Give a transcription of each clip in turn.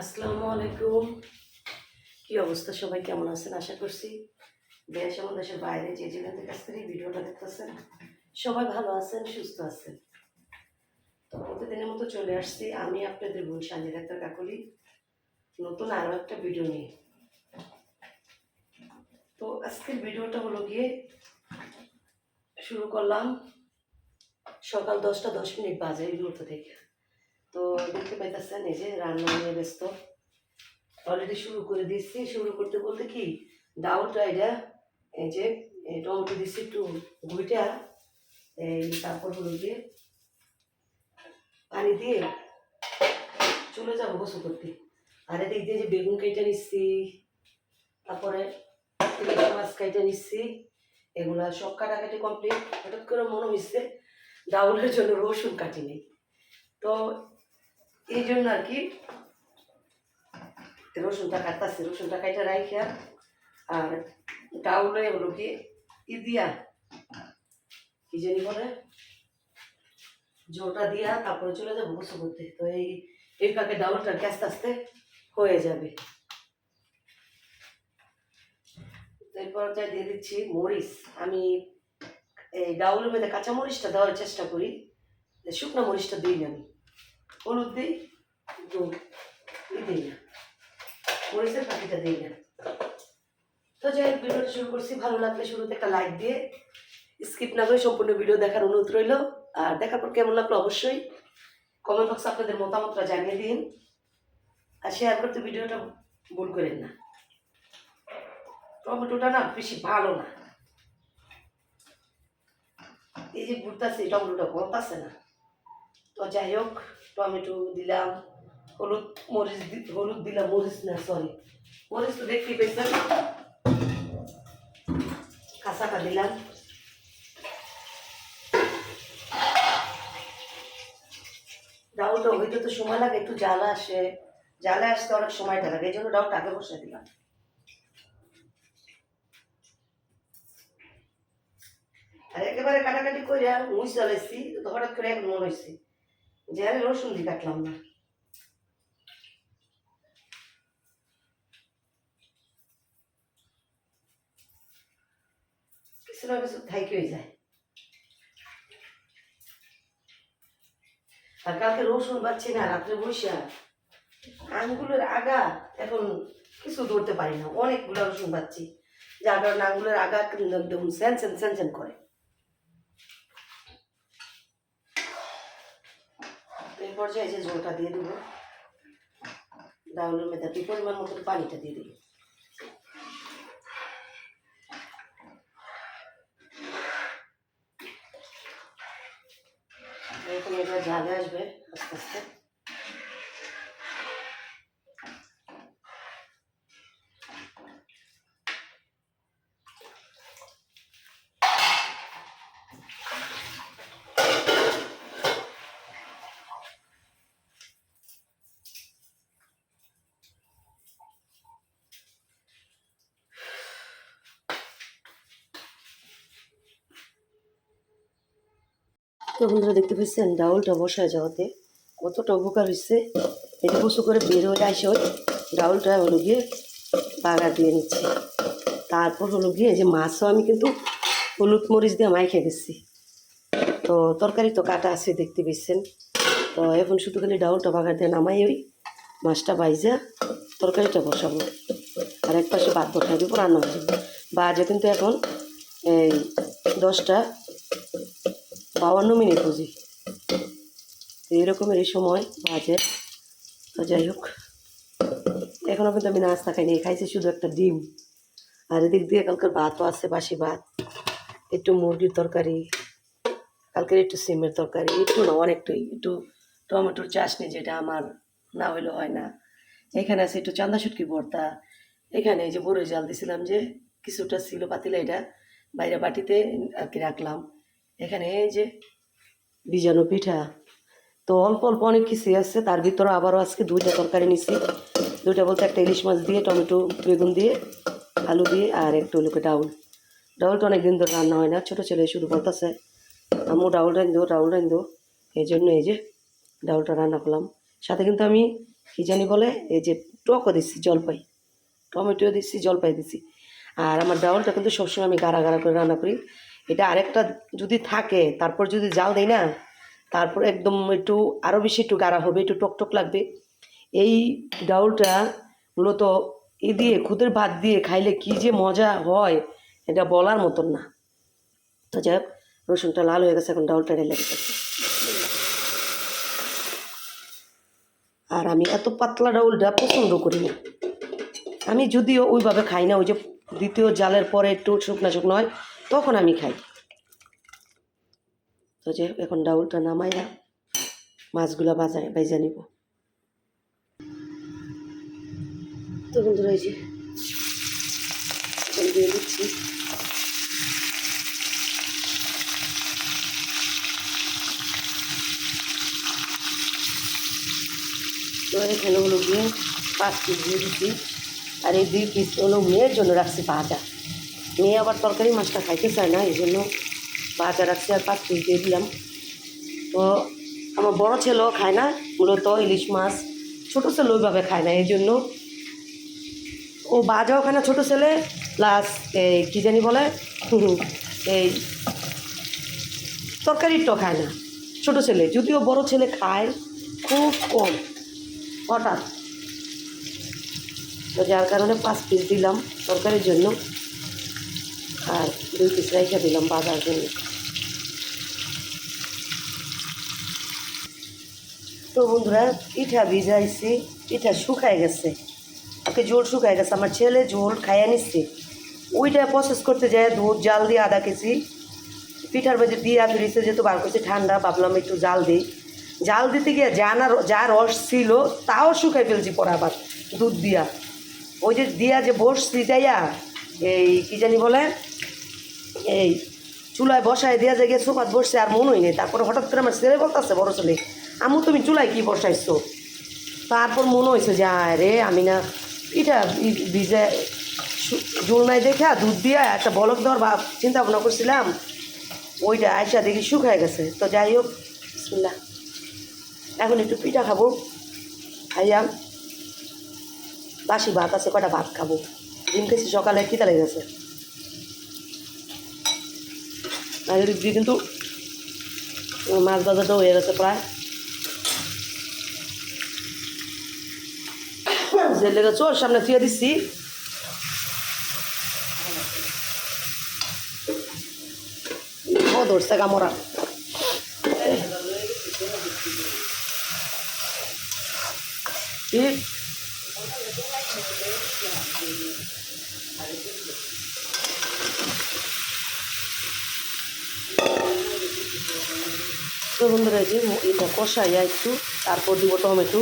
আসসালামু আলাইকুম। কি অবস্থা? সবাই কেমন আছেন? আশা করছি দেশ এবং দেশের বাইরে যে যেখান কাছ থেকে ভিডিওটা দেখতেছেন, সবাই ভালো আছেন, সুস্থ আছেন। তো প্রতিদিনের মতো চলে আসছি। আমি আপনাদের বোন সাঞ্জি ডাক্তার কাকলি। নতুন আরও একটা ভিডিও নিয়ে। তো আজকের ভিডিওটা হলো গিয়ে শুরু করলাম সকাল দশটা দশ মিনিট বাজে এই মুহূর্ত থেকে। দেখতে পাইতেছেন এই যে রান্না নিয়ে ব্যস্ত। অলরেডি শুরু করে দিচ্ছি শুরু করতে বলতে কি ডাউটা এটা, এই যে টমেটো দিচ্ছি একটু গুইটা এই তারপর হলো গিয়ে পানি দিয়ে চলে যাব গোসল করতে। আর এদিক দিয়ে যে বেগুন কেটে নিচ্ছি, তারপরে মাছ কেটে নিচ্ছি, এগুলা সব কাটাকাটি কমপ্লিট হঠাৎ করে মনে হচ্ছে ডাউলের জন্য রসুন কাটিনি। তো এই জন্য আর কি রসুন রসুনটা কাটতেছি, রসুনটা কাইটা রাইখা আর ডাউলে হলো কি ই দিয়া কি জানি বলে? জোটা দিয়া তারপরে চলে যাব গোসল করতে তো এই এই পাকে ডাউলটা আস্তে আস্তে হয়ে যাবে। এরপর যা দিয়ে দিচ্ছি মরিচ। আমি এই ডাউলের মধ্যে কাঁচা মরিচটা দেওয়ার চেষ্টা করি, শুকনো মরিচটা দিই না আমি। হলুদ দিই ই দিই না। মরিচের পাখিটা দিই না। তো যাই হোক, ভিডিওটা শুরু করছি। ভালো লাগলে শুরুতে একটা লাইক দিয়ে স্কিপ না করে সম্পূর্ণ ভিডিও দেখার অনুরোধ রইল। আর দেখার পর কেমন লাগল অবশ্যই কমেন্ট বক্সে আপনাদের মতামতটা জানিয়ে দিন। আর শেয়ার করতে ভিডিওটা ভুল করেন না। টমেটোটা না বেশি ভালো না। এই যে ঘুরতেছে টমেটোটা গলতাছে না। তো যাই হোক টমেটো দিলাম, হলুদ মরিচ হলুদ দিলাম, মরিচ না সরি মরিচ তো দেখতেই পেয়েছেন কাঁচাটা দিলাম। ডাউলটা হইতে তো সময় লাগে, একটু জ্বালা আসে। জ্বালা আসতে অনেক সময়টা লাগে, এই জন্য ডাউলটা আগে বসে দিলাম। আর একেবারে কাটাকাটি করে জ্বালাইছি তো হঠাৎ করে এক মন হয়েছে যে রসুন দিয়ে কাটলাম না। কিছু না কিছু থাইকে হয়ে যায়। আর কালকে রসুন পাচ্ছি না, রাত্রে বসে আঙ্গুলের আগা এখন কিছু ধরতে পারি না, অনেকগুলো রসুন পাচ্ছি যার কারণে আঙ্গুলের আগা একদম স্যান স্যান স্যান স্যান করে তো এই পর্যায়ে যে জলটা দিয়ে দেবো। ডাউলের মেধাটি পরিমাণ মতো পানিটা দিয়ে দেবো। এরকম এটা ঝালে আসবে আস্তে আস্তে। তো বন্ধুরা দেখতে পাচ্ছেন, ডাউলটা বসায় যাওয়াতে কতটা উপকার হচ্ছে এটা কচু করে বের হয়ে আসে ডাউলটা হলো গিয়ে বাগা দিয়ে নিচ্ছে। তারপর হলো গিয়ে যে মাছও আমি কিন্তু হলুদ মরিচ দিয়ে মাইখে গেছি। তো তরকারি তো কাটা আছে দেখতে পেয়েছেন তো এখন শুধু খালি ডাউলটা বাগার দিয়ে নামাই ওই মাছটা বাইজা তরকারিটা বসাবো। আর এক পাশে ভাত বসাই দিব, রান্না বাজে কিন্তু এখন এই দশটা বাউান্ন মিনিট বুঝি। এরকমের এই সময় বাজে। তো যাই হোক। এখনও কিন্তু আমি নাস্তা খাইনি, খাইছি শুধু একটা ডিম। আর এদিক দিয়ে কালকের ভাতও আছে, বাসি ভাত। একটু মুরগির তরকারি, কালকের একটু সিমের তরকারি, একটু না অনেকটাই একটু টমেটোর চাশনি যেটা আমার না হইলে হয় না। এখানে আছে একটু চান্দা শুটকি ভর্তা। এখানে এই যে বড়ই জাল দিছিলাম যে, কিছুটা ছিল পাতিলা এটা বাইরে বাটিতে আর কি রাখলাম। এখানে এই যে বীজাণু পিঠা। তো অল্প অল্প অনেক কিছুই আছে, তার ভিতরে আবারও আজকে দুইটা তরকারি নিছি। দুইটা বলতে একটা ইলিশ মাছ দিয়ে, টমেটো, বেগুন দিয়ে, আলু দিয়ে আর একটু লোকে ডাউল। ডাউলটা অনেক দিন ধরে রান্না হয় না, ছোটো ছেলে শুরু করতেছে। আমু ডাউল রান্ধো ডাউল রান্ধো এই জন্য এই যে ডাউলটা রান্না করলাম। সাথে কিন্তু আমি কি জানি বলে, এই যে টকও দিচ্ছি জলপাই। টমেটো দিচ্ছি জলপাই দিচ্ছি আর আমার ডাউলটা কিন্তু সবসময় আমি গাড়া গাড়া করে রান্না করি। এটা আরেকটা যদি থাকে, তারপর যদি জাল দেই না, তারপর একদম একটু আরও বেশি একটু গাঢ়া হবে, একটু টকটক লাগবে। এই ডাউলটা মূলত এ দিয়ে, খুদের ভাত দিয়ে খাইলে কি যে মজা হয়, এটা বলার মতন না। তো যাই হোক, রসুনটা লাল হয়ে গেছে, এখন ডাউলটা ঢেলে গেছে আর আমি এত পাতলা ডাউলটা পছন্দ করি না। আমি যদিও ওইভাবে খাই না, ওই যে দ্বিতীয় জালের পরে একটু শুকনা শুকনো হয় তখন আমি খাই। তো যে এখন ডাউলটা নামাইয়া মাছগুলো বাজায় বাইজা নিব। তো বন্ধুরা এই দিয়ে এখানে হলো গিয়ে পাঁচ পিস দিয়ে দিচ্ছি। আর এই দুই পিস হলো মেয়ের জন্য রাখছি ভাজা। মেয়ে আবার তরকারি মাছটা খাইতে চায় না এই জন্য ভাজা রাখছি আর পাঁচ পিস দিয়ে দিলাম। তো আমার বড় ছেলেও খায় না, মূলত ইলিশ মাছ। ছোটো ছেলে ওইভাবে খায় না এই জন্য ও বাজাও খায় না ছোটো ছেলে প্লাস এই কী জানি বলে, এই তরকারিটাও খায় না, ছোটো ছেলে। যদিও বড় ছেলে খায়, খুব কম, হঠাৎ। তো যার কারণে পাঁচ পিস দিলাম তরকারির জন্য। আর দুই পিস রাইখা দিলাম বাজার জন্য। তো বন্ধুরা, পিঠা ভিজাইছি, পিঠা শুকায় গেছে। ওকে ঝোল শুকায় গেছে, আমার ছেলে ঝোল খাইয়া নিচ্ছে। ওইটা প্রসেস করতে যায় দুধ, জাল দিয়ে আধা কেজি পিঠার মধ্যে দিয়ে ফিরিছে যেহেতু বার করছে ঠান্ডা, ভাবলাম একটু জাল দিই। জাল দিতে গিয়ে যা না যা রস ছিল, তাও শুকাই ফেলছি পরে আবার দুধ দিয়া। ওই যে দিয়া যে বসছি যাইয়া, এই কি জানি বলে এই চুলায় বসায় দিয়া জায়গায় সোফাত বসছে আর মনে হয় নেই। তারপরে হঠাৎ করে আমার ছেলে বলতেছে, বড় ছেলে, আমু তুমি চুলায় কি বসাইছো? তারপর মনে হয়েছে যে রে, আমি না পিঠা ভিজে জোল নাই দেখা দুধ দিয়া একটা বলক দেওয়ার ভাব চিন্তা ভাবনা করছিলাম। ওইটা আয়সা দেখি শুকায় গেছে। তো যাই হোক, বিসমিল্লাহ। এখন একটু পিঠা খাব, খাইয়া বাসি ভাত আছে কটা ভাত খাব? ডিম খেয়েছি সকালে, খিদা লেগে গেছে আর দিয়ে কিন্তু মাছ বাজারটা হয়ে গেছে প্রায় জেলে লেগে ওর সামনে থুয়ে দিচ্ছি ও ধরছে কামড়া ঠিক তো বন্ধুরা যে এটা কষাইয়া একটু, তারপর দিব টমেটো,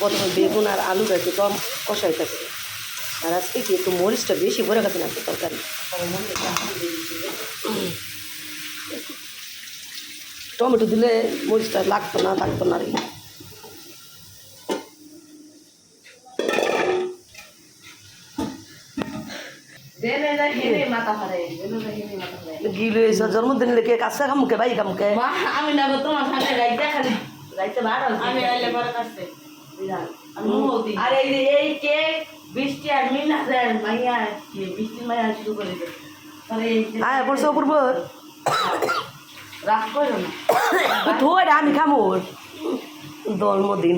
প্রথমে বেগুন আর আলুটা একটু কষাই থাকে আর আজকে কি একটু মরিচটা বেশি ভরে গেছে না তরকারি টমেটো দিলে মরিচটা লাগতো না থাকতো না আর। গিলে এসে জন্মদিন কাছে খামুকে ভাই খামুকে আমি না তোমার সাথে রাইতে খালি যাইতে বার আমি আইলে পরে কাছে আর এই যে এই কেক বৃষ্টি আর মিনাসের মাইয়া কি বৃষ্টি মাইয়া শুরু করে দে। তাহলে এই যে আয় পড়ছে অপূর্ব রাগ করো না। থোড় আমি খামু। জন্মদিন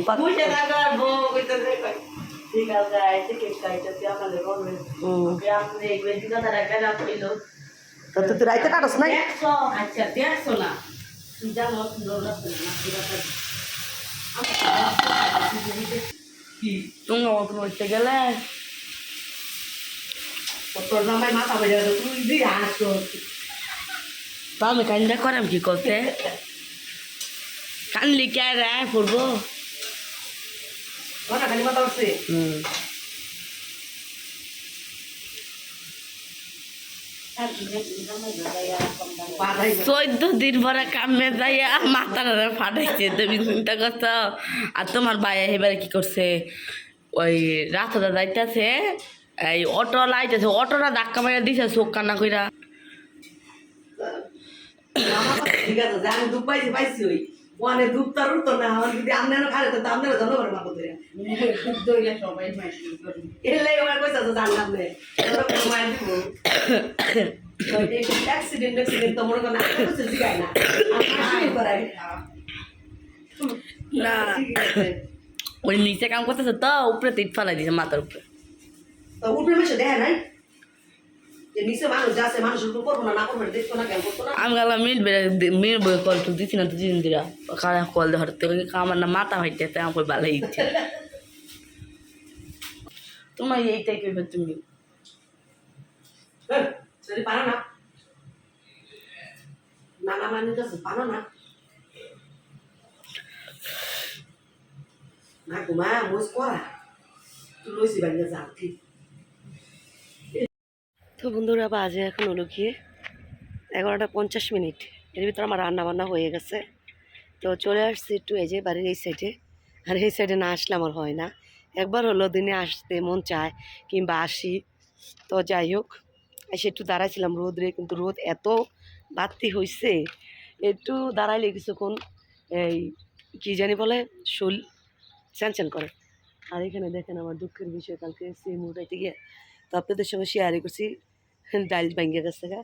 বুঝে থাকা বউ কইতে দেখাই ঠিক আছে আইতে কেক খাইতে আমাদের বলবে। হুম। আপনি এই বেশি কথা রাখা না কইলো তা তুই তুই রাইতে কাটস নাই? দেখছ আচ্ছা না। তুই জানো তুমি গেলে। তোর জামাই মাথা বেজে গেল তুই দিয়ে আসো তো আমি কান্দা করাম কি করতে? কানলি কে রে পড়ব? ওনা খালি মাথা উঠছে হুম চোদ্দ দিন পরে কামে যাইয়া মাথাটা ফাটাইছে তুমি চিন্তা করছ আর তোমার ভাই এবারে কি করছে ওই রাস্তাটা যাইতেছে এই অটো লাইতেছে অটোটা ধাক্কা মেরে দিছে চোখ কান্না কইরা ঠিক আছে ওয়ানে দুধ তার উঠতো না আমার যদি আপনারা খালে তো আপনারা জানো করে বাবু ধরে। দইলে সবাই এলে তো জানলাম না। মায়ের দিব। অ্যাক্সিডেন্ট অ্যাক্সিডেন্ট তো মনে করেন আমি কিছু জিগাই না। আমি করাই না। ওই নিচে কাম করতেছে তো উপরে তিট ফালাই দিছে মাথার উপরে। তো উপরে মেশে দেখে নাই? যে নিচে মানুষ যাচ্ছে মানুষের উপর করব না না করব না, দেখতো না কেন করতো না আমি গেলাম মিল বেড়ে মিল বই কল টু দিছি না তো দিন দিরা কারা কল ধর তো আমার না মাথা হইতে তাই আমাকে ভালো ইচ্ছে তোমার এইটাই কইবে তুমি হ্যাঁ, সরি পারো না না না মানে তো পারো না না কুমা মোজ করা তুই লইছি বাইরে যা ঠিক তো বন্ধুরা, বাজে এখন হলো গিয়ে এগারোটা পঞ্চাশ মিনিট। এর ভিতরে আমার রান্না বান্না হয়ে গেছে। তো চলে আসছি একটু এই যে বাড়ির এই সাইডে আর এই সাইডে না আসলে আমার হয় না। একবার হলো দিনে আসতে মন চায় কিংবা আসি। তো যাই হোক, এসে একটু দাঁড়াইছিলাম রোদরে কিন্তু রোদ এত বাড়তি হয়েছে একটু দাঁড়াইলে কিছুক্ষণ এই কি জানি বলে, শুল চ্যানচ্যান করে। আর এখানে দেখেন আমার দুঃখের বিষয়, কালকে সিম উঠাইতে গিয়ে তো আপনাদের সঙ্গে শেয়ারই করছি। ডাইল ভেঙে গেছে গা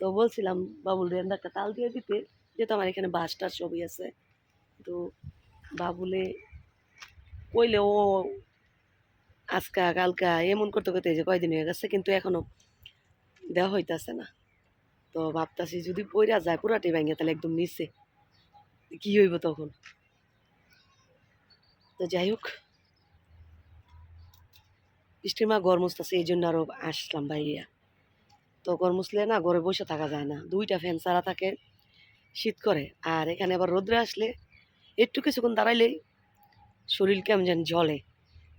তো বলছিলাম, বাবুল রেন্দা একটা তাল দিয়ে দিতে। যেহেতু আমার এখানে বাস টাস সবই আছে, তো বাবুলে কইলে, ও, আজকা, কালকা এমন করতে করতে যে কয়দিন হয়ে গেছে, কিন্তু এখনও দেওয়া হইতেছে না। তো ভাবতাছি, যদি পইরা যায় পুরাটি ভেঙে, তাহলে একদম নিচে। কি হইব তখন? তো যাই হোক। বৃষ্টির মা গরম এই জন্য আরও আসলাম বাইরিয়া তো গরম মুছলে না ঘরে বসে থাকা যায় না। দুইটা ফ্যান ছাড়া থাকে, শীত করে। আর এখানে আবার রোদ্রে আসলে একটু কিছুক্ষণ দাঁড়াইলেই শরীর কেমন যেন জলে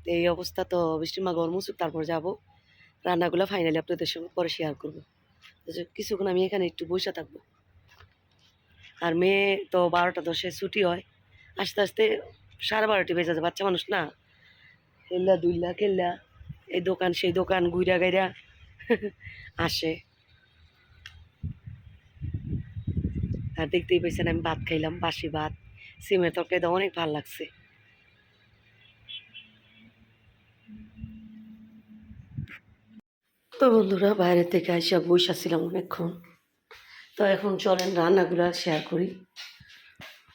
তো এই অবস্থা তো বৃষ্টির মা গরম মুছুক তারপর যাব। রান্নাগুলো ফাইনালি আপনাদের সঙ্গে পরে শেয়ার করব। কিছুক্ষণ আমি এখানে একটু বসে থাকব। আর মেয়ে তো বারোটা দশে ছুটি হয়। আস্তে আস্তে সাড়ে বারোটি বেজে যায়, বাচ্চা মানুষ না। খেললা দুইলা খেললা। এই দোকান, সেই দোকান গুইরা গাইরা। আসে। আর দেখতেই পেয়েছেন আমি ভাত খাইলাম, বাসি ভাত, সিমের তরকারিটা অনেক ভালো লাগছে। তো বন্ধুরা, বাইরে থেকে আসা বসেছিলাম অনেকক্ষণ। তো এখন চলেন রান্নাগুলো শেয়ার করি।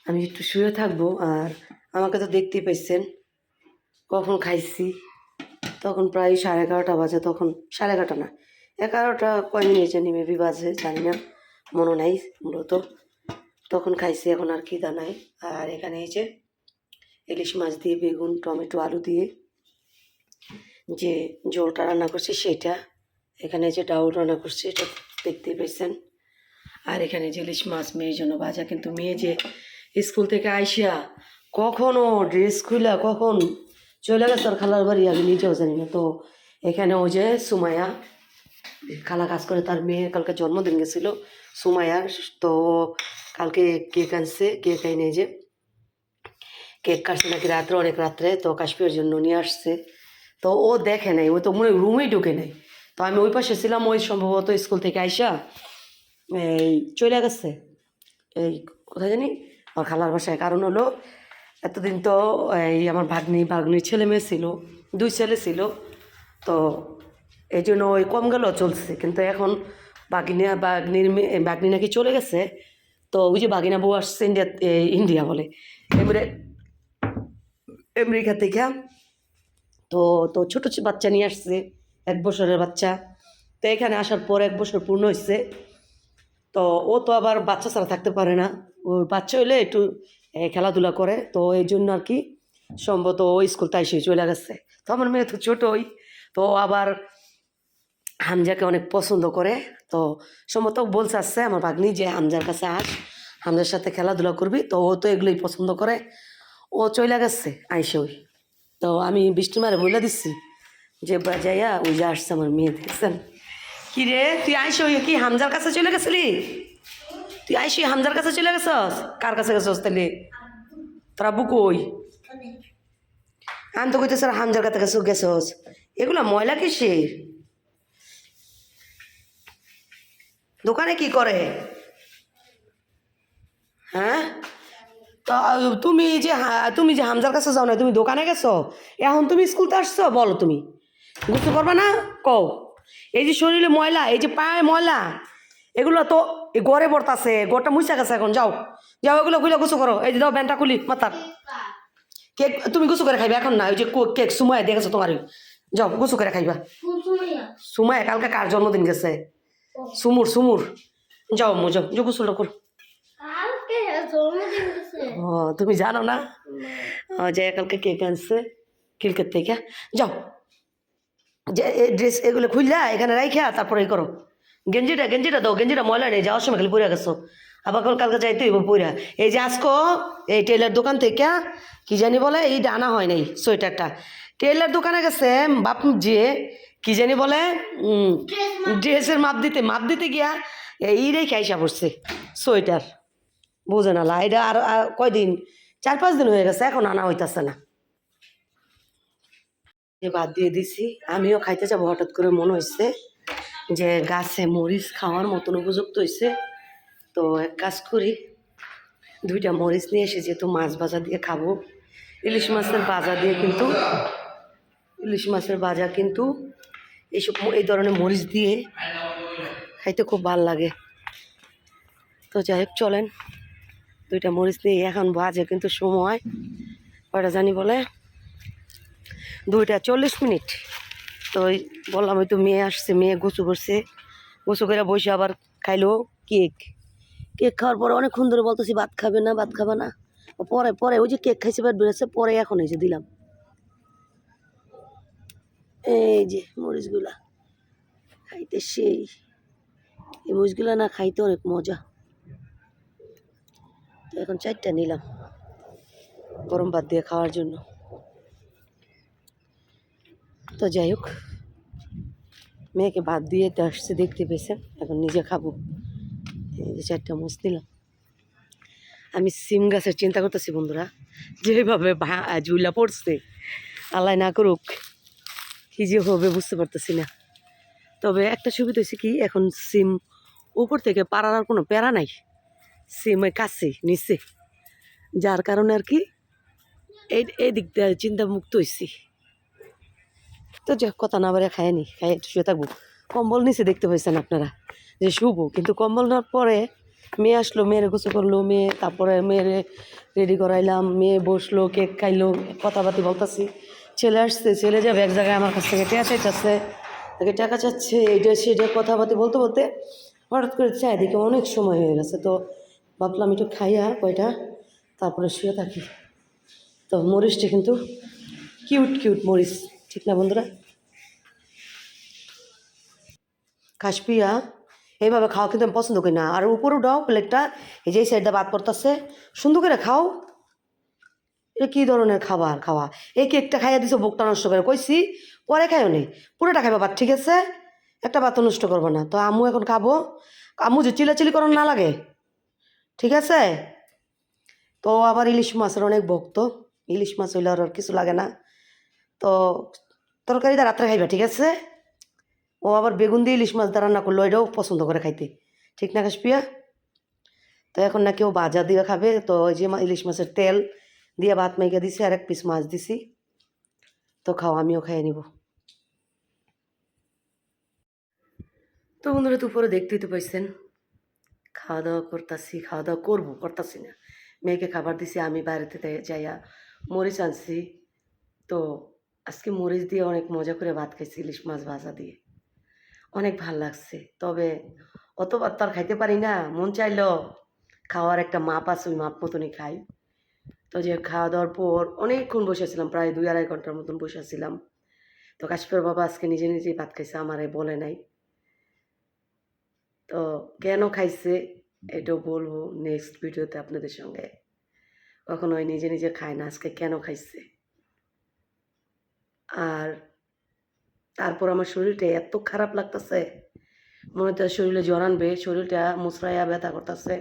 আমি একটু শুয়ে থাকব আর আমাকে তো দেখতেই পেয়েছেন কখন খাইছি। তখন প্রায় সাড়ে এগারোটা বাজে, তখন সাড়ে এগারোটা না এগারোটা কয় মিনিট জানি মেবি বাজে, জানি না। মনে নাই মূলত। তখন খাইছি এখন আর খিদা নাই। আর এখানে এই যে ইলিশ মাছ দিয়ে বেগুন, টমেটো, আলু দিয়ে যে জলটা রান্না করছি সেটা। এখানে যে ডাউল রান্না করছি, এটা দেখতেই পেয়েছেন আর এখানে যে ইলিশ মাছ মেয়ের জন্য ভাজা, কিন্তু মেয়ে যে স্কুল থেকে আইসিয়া কখনো ড্রেস খুলা কখন চলে গেছে আর খালার বাড়ি, আমি নিজেও জানি না। তো এখানে ও যে সুমায়া খালা কাজ করে তার মেয়ে কালকে জন্মদিন গেছিল সুমায়ার তো কালকে কেক আনছে, কেক আইনে যে কেক কাটছে নাকি রাত্রে, অনেক রাত্রে। তো কাশ্মীরের জন্য নিয়ে আসছে। তো ও দেখে নাই, ও তো মনে রুমেই ঢুকে নেই। তো আমি ওই পাশে ছিলাম, ওই সম্ভবত স্কুল থেকে আইসা এই চলে গেছে। এই কোথায় জানি? আমার খালার বাসায়। কারণ হলো এতদিন তো এই আমার ভাগ্নি, ভাগ্নির ছেলে মেয়ে ছিল, দুই ছেলে ছিল। তো এই জন্য ওই কম গেল চলছে। কিন্তু এখন বাগিনা, বাগনির বাগনি নাকি চলে গেছে। তো ওই যে বাগিনা বউ আসছে ইন্ডিয়া ইন্ডিয়া বলে। এবারে আমেরিকা থেকে। তো তো ছোটো বাচ্চা নিয়ে আসছে, এক বছরের বাচ্চা। তো এখানে আসার পর এক বছর পূর্ণ হয়েছে তো ও তো আবার বাচ্চা ছাড়া থাকতে পারে না। ও বাচ্চা হইলে একটু খেলাধুলা করে। তো এই জন্য আর কি সম্ভবত ও স্কুল তাই সে চলে গেছে। তো আমার মেয়ে তো ছোটোই। তো আবার হামজাকে অনেক পছন্দ করে। তো সম্ভবত বলছে আসছে আমার ভাগ্নি যে হামজার কাছে আস, হামজার সাথে খেলাধুলা করবি। তো ও তো এগুলোই পছন্দ করে। ও চলে গেছে, আইসে ওই। তো আমি বৃষ্টি মারে বলে দিচ্ছি যে, বা যাইয়া ওই যে আসছে আমার মেয়ে, দেখছেন? কি রে, তুই আইসে কি হামজার কাছে চলে গেছিলি? তুই আইসি হামজার কাছে চলে গেছস? কার কাছে গেছস তাহলে তোরা বুকু ওই আমি তো কইতে স্যার হামজার কাছে গেছ গেছস। এগুলা ময়লা কিসের? দোকানে কি করে? হ্যাঁ? তো তুমি যে তুমি যে হামজার কাছে যাও না তুমি দোকানে গেছো? এখন তুমি স্কুলতে আসছো? বলো তুমি। বুঝতে পারবে না? কও। এই যে শরীরে ময়লা এই যে পায়ে ময়লা এগুলো তো এই গড়ে পড়তাছে গড়টা মুছা গেছে এখন যাও। যাও এগুলো খুলে গুছো করো। এই যে দাও ব্যানটা খুলি মাথার। কেক তুমি গুছো করে খাইবা এখন না? ওই যে কেক সুমায় দেখেছ তোমার যাও গুছো করে খাইবা। সুমায় কালকে কার জন্মদিন গেছে? সুমুর সুমুর। যাও মো যাও। যে গোসলটা করো। ও তুমি জানো না? কালকে কেক আনছে কিলকের থেকে। যাও। যে এই ড্রেস এগুলো খুললা এখানে রাইখা তারপরে এই করো। গেঞ্জিটা গেঞ্জিটা দাও গেঞ্জিটা ময়লা নেই যাওয়ার সময় খালি পরে গেছো। আবার কাল কালকে যাইতে হইব পইরা। এই যে আজকো এই টেলার দোকান থেকে কি জানি বলে এই আনা হয় নাই সোয়েটারটা। টেলার দোকানে গেছে বাপ যে কি জানি বলে? ড্রেসের মাপ। দিতে মাপ দিতে গিয়া এই রেখে আইসা পড়ছে সোয়েটার। বোঝে না লা এটা আর কয়দিন? চার পাঁচ দিন হয়ে গেছে এখন আনা হইতাছে না। বাদ দিয়ে দিছি আমিও খাইতে যাব হঠাৎ করে মনে হয়েছে যে গাছে মরিচ খাওয়ার মতন উপযুক্ত হয়েছে তো এক কাজ করি দুইটা মরিচ নিয়ে এসে যেহেতু মাছ ভাজা দিয়ে খাব ইলিশ মাছের ভাজা দিয়ে কিন্তু ইলিশ মাছের ভাজা কিন্তু এইসব এই ধরনের মরিচ দিয়ে খাইতে খুব ভালো লাগে। তো যাই হোক, চলেন। দুইটা মরিচ নিয়ে এখন বাজে কিন্তু সময়। কয়টা জানি বলে? দুইটা চল্লিশ মিনিট। তো ওই বললাম, ওই তো মেয়ে আসছে, মেয়ে গোসু করছে। গোসু করে বসে আবার খাইলো কেক। কেক খাওয়ার পরে অনেকক্ষণ ধরে বলতেছি, ভাত খাবে না, ভাত খাবে না। পরে পরে ওই যে কেক খাইছে পেট বেড়েছে পরে এখন এই যে দিলাম। এই যে মরিচগুলা। খাইতে সেই। এই মরিচগুলা না খাইতে অনেক মজা। তো এখন চারটা নিলাম গরম ভাত দিয়ে খাওয়ার জন্য। তো যাই হোক, মেয়েকে ভাত দিয়ে তো আসছে, দেখতে পেয়েছেন? এখন নিজে খাব। যে চারটা মোষ নিলাম। আমি সিম গাছের চিন্তা করতেছি বন্ধুরা, যেভাবে ঝুলা পড়ছে, আল্লাহ না করুক কি যে হবে বুঝতে পারতেছি না। তবে একটা সুবিধা হয়েছে কি, এখন সিম উপর থেকে পাড়ার আর কোনো প্যারা নাই। সিমে কাছে, নিচে। যার কারণে আর কি এই এই দিক দিয়ে চিন্তা মুক্ত হয়েছি। তো যে কথা না বারে খায়নি খাই একটু শুয়ে থাকব। কম্বল নিচে দেখতে পাইছেন আপনারা, যে শুভ কিন্তু কম্বল নেওয়ার পরে মেয়ে আসলো, মেয়েরে গোসল করল, মেয়ে তারপরে মেয়েরে রেডি করাইলাম, মেয়ে বসল, কেক খাইলো কথা কথাবার্তি বলতাছি। ছেলে আসছে ছেলে যাবে, এক জায়গায় আমার কাছ থেকে টাকা চাইতেছে, তাকে টাকা চাচ্ছে এইটা সেটা কথাবার্তি বলতে বলতে হঠাৎ করে চারিদিকে অনেক সময় হয়ে গেছে। তো ভাবলাম একটু খাইয়া কয়টা, তারপরে শুয়ে থাকি। তো মরিচটা কিন্তু কিউট কিউট মরিচ, ঠিক না বন্ধুরা? কাশপিয়া, এইভাবে খাওয়া কিন্তু আমি পছন্দ করি না। আর উপরেও দাও প্লেটটা, এই যে এই সাইডটা বাদ পড়তেছে, সুন্দর করে খাও। এটা কী ধরনের খাবার খাওয়া? এই কেকটা খাইয়া দিছো, বুকটা নষ্ট করে। কইছি, পরে খাইও নি। পুরোটা খাইবা বাদ ঠিক আছে? একটা বাত নষ্ট করব না। তো আম্মু এখন খাব। আম্মু যে চিলাচিলি করার না লাগে। ঠিক আছে? তো আবার ইলিশ মাছের অনেক ভক্ত। ইলিশ মাছ হইলে আর কিছু লাগে না। তো তরকারিটা রাত্রে খাইবা, ঠিক আছে? ও আবার বেগুন দিয়ে ইলিশ মাছ দিয়ে রান্না করল এটাও পছন্দ করে খাইতে। ঠিক না কাশপিয়া তো এখন না কেউ ভাজা দিয়ে খাবে। তো ওই যে ইলিশ মাছের তেল দিয়ে ভাত মেখে দিছি, আর এক পিস মাছ দিছি। তো খাও, আমিও খাইয়ে নিব। তো বন্ধুরা, দুপুরে দেখতেই তো পাইছেন। খাওয়া দাওয়া করতেছি খাওয়া দাওয়া করব, করতেছি না। মেয়েকে খাবার দিছি, আমি বাইরেতে যাইয়া মরিচ আনছি। তো আজকে মরিচ দিয়ে অনেক মজা করে ভাত খাইছি, ইলিশ মাছ ভাজা দিয়ে। অনেক ভালো লাগছে। তবে অত ভাত তো আর খাইতে পারি না, মন চাইলো খাওয়ার একটা মাপ আছে, ওই মাপ মতনই খাই। তো যে খাওয়া দাওয়ার পর অনেকক্ষণ বসেছিলাম, প্রায় দুই আড়াই ঘণ্টার মতন বসেছিলাম। তো কাশ্মীর বাবা আজকে নিজে নিজেই ভাত খাইছে, আমারে বলে নাই। তো কেন খাইছে এটাও বলব নেক্সট ভিডিওতে আপনাদের সঙ্গে। কখনো ওই নিজে নিজে খায় না, আজকে কেন খাইছে? আর তারপর আমার শরীরটা এত খারাপ লাগতেছে, মনে হচ্ছে শরীরে জ্বর আনবে, শরীরটা মুসরাইয়া ব্যথা করতেছে।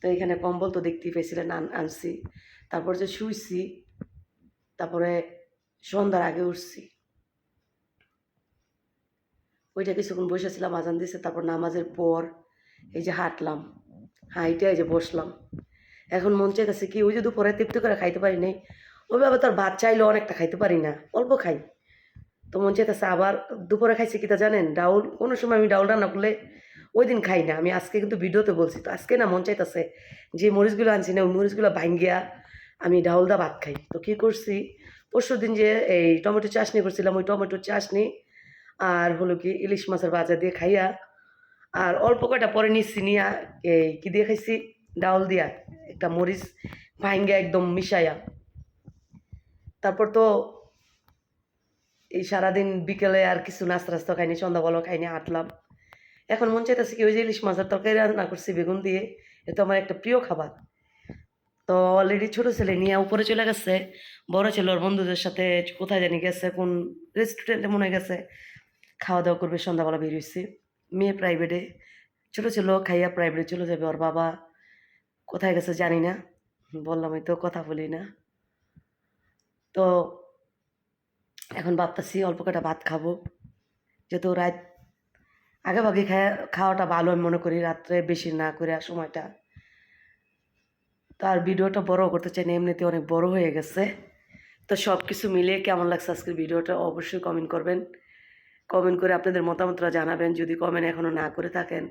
তো এখানে কম্বল তো দেখতেই পেয়েছিলেন আন আনছি। তারপর যে শুইছি, তারপরে সন্ধ্যার আগে উঠছি। ওইটা কিছুক্ষণ বসেছিলাম আজান দিছে, তারপর নামাজের পর এই যে হাঁটলাম। হাইটে এই যে বসলাম। এখন মন চাইতেছে কি, ওই যে দুপুরে তৃপ্তি করে খাইতে পারি নাই, ওইভাবে তোর ভাত চাইলেও অনেকটা খাইতে পারি না, অল্প খাই। তো মন চাইতেছে আবার দুপুরে খাইছি কিতা জানেন? ডাউল কোনো সময় আমি ডাউল রান্না করলে ওই দিন খাই না। আমি আজকে কিন্তু ভিডিওতে বলছি তো, আজকে না মন চাইতেছে যে মরিচগুলো আনছি না, ওই মরিচগুলো ভাঙ্গিয়া আমি ডাউল দা ভাত খাই। তো কী করছি, পরশু দিন যে এই টমেটো চাটনি করছিলাম, ওই টমেটো চাটনি আর হলো কি ইলিশ মাছের বাজা দিয়ে খাইয়া আর অল্প কয়টা পরে নিচ্ছি নিয়া এই কি দিয়ে খাইছি, ডাউল দিয়া একটা মরিচ ভাঙ্গা একদম মিশাইয়া। তারপর তো এই সারাদিন বিকেলে আর কিছু নাস্তা রাস্তা খাইনি, সন্ধ্যাবেলাও খাইনি, হাঁটলাম। এখন মন চাইতেছে কি ওই যে ইলিশ মাছের তরকারি রান্না করছি, বেগুন দিয়ে। এটা আমার একটা প্রিয় খাবার। তো অলরেডি ছোটো ছেলে নিয়ে উপরে চলে গেছে। বড় ছেলে ওর বন্ধুদের সাথে কোথায় জানি গেছে, কোন রেস্টুরেন্টে মনে গেছে। খাওয়া দাওয়া করবে, সন্ধ্যাবেলা বের হয়েছে। মেয়ে প্রাইভেটে ছোটো ছিল খাইয়া প্রাইভেটে চলে যাবে, ওর বাবা কোথায় গেছে জানি না। বললাম তো কথা বলি না। তো এখন ভাবতেছি অল্প কটা ভাত খাব। যেহেতু রাত আগে ভাগে খাওয়া খাওয়াটা ভালো আমি মনে করি, রাত্রে বেশি না করে সময়টা। তো আর ভিডিওটা বড় করতে চাই না এমনিতে অনেক বড় হয়ে গেছে। তো সব কিছু মিলিয়ে কেমন লাগছে আজকের ভিডিওটা অবশ্যই কমেন্ট করবেন। কমেন্ট করে আপনাদের মতামতটা জানাবেন, যদি কমেন্ট এখনও না করে থাকেন।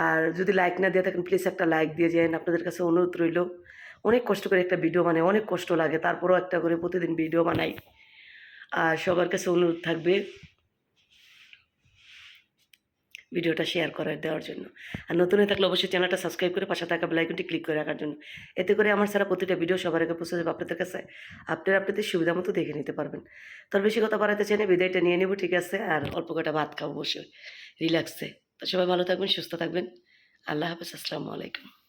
আর যদি লাইক না দিয়ে থাকেন প্লিজ একটা লাইক দিয়ে যান, আপনাদের কাছে অনুরোধ রইল। অনেক কষ্ট করে একটা ভিডিও বানাই, অনেক কষ্ট লাগে, তারপরেও একটা করে প্রতিদিন ভিডিও বানাই। আর সবার কাছে অনুরোধ থাকবে ভিডিওটা শেয়ার করে দেওয়ার জন্য। আর নতুন হয়ে থাকলে অবশ্যই চ্যানেলটা সাবস্ক্রাইব করে পাশে থাকা বেলাইকনটি ক্লিক করে রাখার জন্য। এতে করে আমার সারা প্রতিটা ভিডিও সবার আগে পৌঁছে যাবে আপনাদের কাছে। আপনারা আপনাদের সুবিধা মতো দেখে নিতে পারবেন। তোর বেশি কথা বাড়াতে চাই না, বিদায়টা নিয়ে নেব, ঠিক আছে? আর অল্প কটা ভাত খাব অবশ্যই। রিল্যাক্সে। তো সবাই ভালো থাকবেন, সুস্থ থাকবেন। আল্লাহ হাফেজ, আসসালামু আলাইকুম।